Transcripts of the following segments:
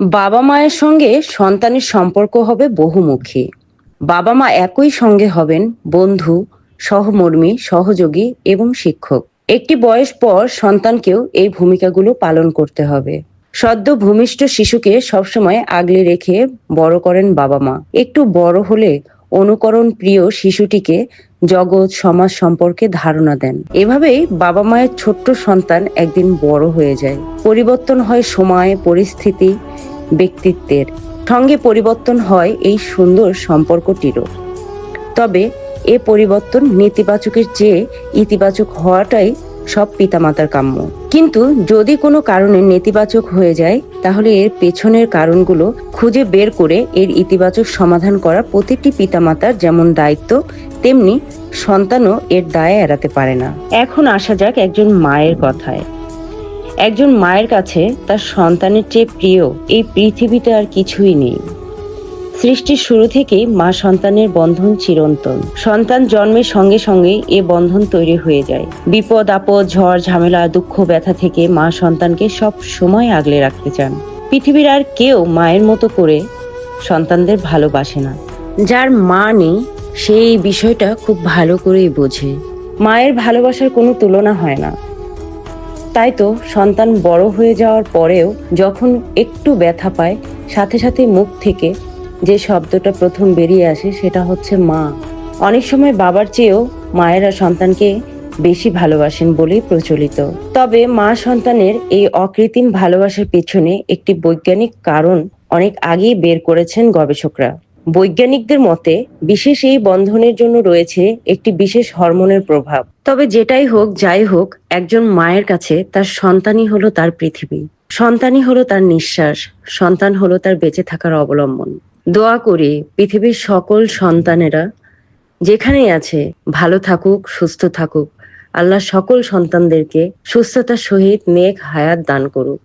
বাবা মায়ের সঙ্গে সন্তানের সম্পর্ক হবে বহুমুখী। বাবা মা একই সঙ্গে হবেন বন্ধু, সহমর্মী, সহযোগী এবং শিক্ষক। একটি বয়স পর সন্তানকেও এই ভূমিকাগুলো পালন করতে হবে। সদ্য ভূমিষ্ঠ শিশুকে সবসময় আগলে রেখে বড় করেন বাবা মা। একটু বড় হলে অনুকরণ প্রিয় শিশুটিকে জগৎ, সমাজ সম্পর্কে ধারণা দেন। এভাবেই বাবা মায়ের ছোট্ট সন্তান একদিন বড় হয়ে যায়। পরিবর্তন হয় সময়, পরিস্থিতি, ব্যক্তিত্বের। সঙ্গে পরিবর্তন হয় এই সুন্দর সম্পর্কটিরও। তবে এ পরিবর্তন নেতিবাচকের চেয়ে ইতিবাচক হওয়াটাই সব পিতামাতার কাম্য। কিন্তু যদি কোনো কারণে নেতিবাচক হয়ে যায় তাহলে এর পেছনের কারণগুলো খুঁজে বের করে এর ইতিবাচক সমাধান করা প্রতিটি পিতামাতার যেমন দায়িত্ব, তেমনি সন্তানও এর দায়ে এড়াতে পারে না। এখন আসা যাক একজন মায়ের কথায়। একজন মায়ের কাছে তার সন্তানের চেয়ে প্রিয় এই পৃথিবীতে আর কিছুই নেই। সৃষ্টির শুরু থেকেই মা সন্তানের বন্ধন চিরন্তন। সন্তান জন্মের সঙ্গে সঙ্গে এ বন্ধন তৈরি হয়ে যায়। বিপদ, আপদ, ঝড়, ঝামেলা, দুঃখ, ব্যথা থেকে মা সন্তানকে সব সময় আগলে রাখতে চান। পৃথিবীর আর কেউ মায়ের মতো করে সন্তানদের ভালোবাসে না। যার মা নেই, সে এই বিষয়টা খুব ভালো করেই বোঝে। মায়ের ভালোবাসার কোনো তুলনা হয় না। তাই তো সন্তান বড় হয়ে যাওয়ার পরেও যখন একটু ব্যথা পায়, সাথে সাথে মুখ থেকে যে শব্দটা প্রথম বেরিয়ে আসে সেটা হচ্ছে মা। অনেক সময় বাবার চেয়েও মায়েরা সন্তানকে বেশি ভালোবাসেন বলেই প্রচলিত। তবে মা সন্তানের এই অকৃত্রিম ভালোবাসার পেছনে একটি বৈজ্ঞানিক কারণ অনেক আগেই বের করেছেন গবেষকরা। বৈজ্ঞানিকদের মতে, বিশেষ এই বন্ধনের জন্য রয়েছে একটি বিশেষ হরমোনের প্রভাব। তবে যেটাই হোক, যাই হোক, একজন মায়ের কাছে তার সন্তানই হলো তার পৃথিবী। সন্তানই হলো তার নিঃশ্বাস। সন্তান হলো তার বেঁচে থাকার অবলম্বন। দোয়া করি পৃথিবীর সকল সন্তানেরা যেখানেই আছে, ভালো থাকুক, সুস্থ থাকুক। আল্লাহ সকল সন্তানদেরকে সুস্থতার সহিত নেক হায়াত দান করুক।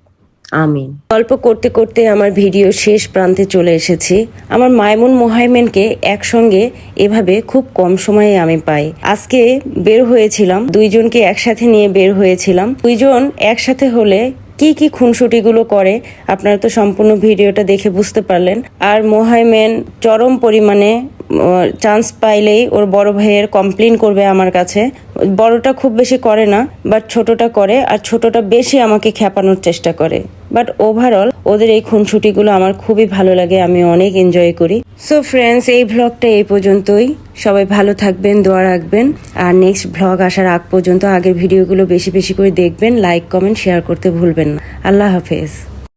আমিন। গল্প করতে করতে আমার ভিডিও শেষ প্রান্তে চলে এসেছি। আমার মাইমুন মোহাইমেনকে একসঙ্গে এভাবে খুব কম সময়ে আমি পাই। আজকে বের হয়েছিলাম, দুইজনকে একসাথে নিয়ে বের হয়েছিলাম। দুইজন একসাথে হলে কি কি খুনসুটিগুলো করে, আপনারা তো সম্পূর্ণ ভিডিওটা দেখে বুঝতে পারলেন। আর মোহাইমেন চরম পরিমাণে চান্স পাইলেই ওর বড় ভাইয়ের কমপ্লেন করবে আমার কাছে। বড়টা খুব বেশি করে না বাট ছোটটা করে, আর ছোটটা বেশি আমাকে খেপানোর চেষ্টা করে। বাট ওভারঅল ওদের এই খুনসুটিগুলো আমার খুবই ভালো লাগে, আমি অনেক এনজয় করি। সো ফ্রেন্ডস এই ভ্লগটা এই পর্যন্তই। সবাই ভালো থাকবেন, দোয়া রাখবেন। আর নেক্সট ভ্লগ আসার আগ পর্যন্ত আগের ভিডিওগুলো বেশি বেশি করে দেখবেন লাইক কমেন্ট শেয়ার করতে ভুলবেন না। আল্লাহ হাফেজ।